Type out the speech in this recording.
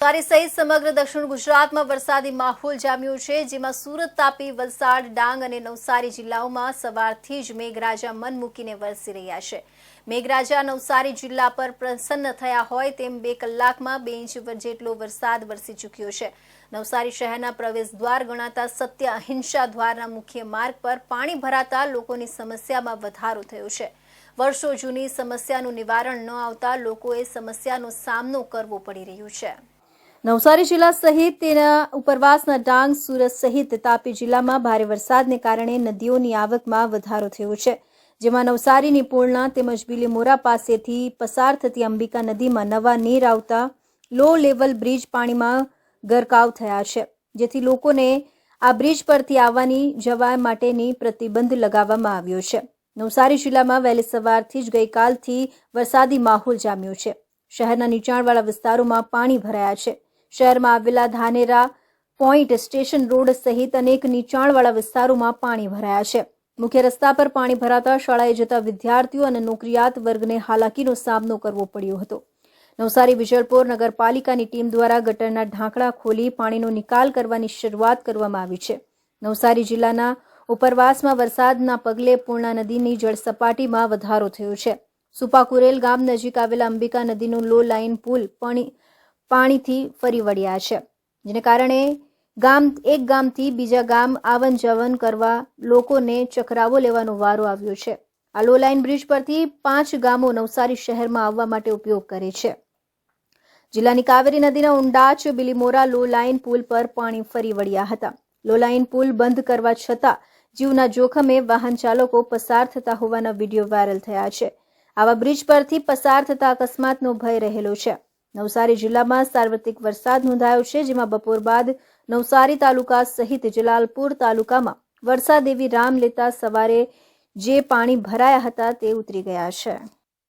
નવસારી સહિત સમગ્ર દક્ષિણ ગુજરાતમાં વરસાદી માહોલ જામ્યો છે, જેમાં સુરત તાપી, વલસાડ, ડાંગ અને નવસારી જિલ્લાઓમાં સવારથી જ મેઘરાજા મન મૂકીને વરસી રહ્યા છે. મેઘરાજા નવસારી જિલ્લા પર પ્રસન્ન થયા હોય તેમ બે કલાકમાં બે ઇંચ જેટલો વરસાદ વરસી ચૂક્યો છે. નવસારી શહેરના પ્રવેશ દ્વાર ગણાતા સત્ય અહિંસા દ્વારના મુખ્ય માર્ગ પર પાણી ભરાતા લોકોની સમસ્યામાં વધારો થયો છે. વર્ષો જૂની સમસ્યાનું નિવારણ ન આવતા લોકોએ સમસ્યાનો સામનો કરવો પડી રહ્યો છે. નવસારી જિલ્લા સહિત તેના ઉપરવાસના ડાંગ, સુરત સહિત તાપી જિલ્લામાં ભારે વરસાદને કારણે નદીઓની આવકમાં વધારો થયો છે. જેમાં નવસારીની પૂર્ણા તેમજ બિલીમોરા પાસેથી પસાર થતી અંબિકા નદીમાં નવા નીર આવતા લો લેવલ બ્રિજ પાણીમાં ગરકાવ થયા છે, જેથી લોકોને આ બ્રિજ પરથી આવવાની જવા માટેની પ્રતિબંધ લગાવવામાં આવ્યો છે. નવસારી જિલ્લામાં વહેલી સવારથી જ ગઈકાલથી વરસાદી માહોલ જામ્યો છે. શહેરના નીચાણવાળા વિસ્તારોમાં પાણી ભરાયા છે. શહેરમાં આવેલા ધાનેરા પોઈન્ટ સ્ટેશન રોડ સહિત અનેક નીચાણવાળા વિસ્તારોમાં પાણી ભરાયા છે. મુખ્ય રસ્તા પર પાણી ભરાતા શાળાએ જતા વિદ્યાર્થીઓ અને નોકરિયાત વર્ગને હાલાકીનો સામનો કરવો પડ્યો હતો. નવસારી વિજલપોર નગરપાલિકાની ટીમ દ્વારા ગટરના ઢાંકણા ખોલી પાણીનો નિકાલ કરવાની શરૂઆત કરવામાં આવી છે. નવસારી જિલ્લાના ઉપરવાસમાં વરસાદના પગલે પૂર્ણા નદીની જળસપાટીમાં વધારો થયો છે. સુપાકુરેલ ગામ નજીક આવેલા અંબિકા નદીનો લો લાઇન પુલ, પાણી પાણીથી ફરી વળ્યા છે, જેને કારણે ગામ, એક ગામથી બીજા ગામ આવન જવન કરવા લોકોને ચકરાવો લેવાનો વારો આવ્યો છે. આ લો લાઇન બ્રિજ પરથી પાંચ ગામો નવસારી શહેરમાં આવવા માટે ઉપયોગ કરે છે. જિલ્લાની કાવેરી નદીના ઉંડાચ બિલીમોરા લો લાઇન પુલ પર પાણી ફરી વળ્યા હતા. લો લાઇન પુલ બંધ કરવા છતાં જીવના જોખમે વાહન ચાલકો પસાર થતા હોવાના વીડિયો વાયરલ થયા છે. આવા બ્રિજ પરથી પસાર થતા અકસ્માતનો ભય રહેલો છે. નવસારી જિલ્લામાં સાર્વત્રિક વરસાદ નોંધાયો છે, જેમાં બપોર બાદ નવસારી તાલુકા સહિત જલાલપુર તાલુકામાં વરસાદ એવી રામ લેતા સવારે જે પાણી ભરાયા હતા તે ઉતરી ગયા છે.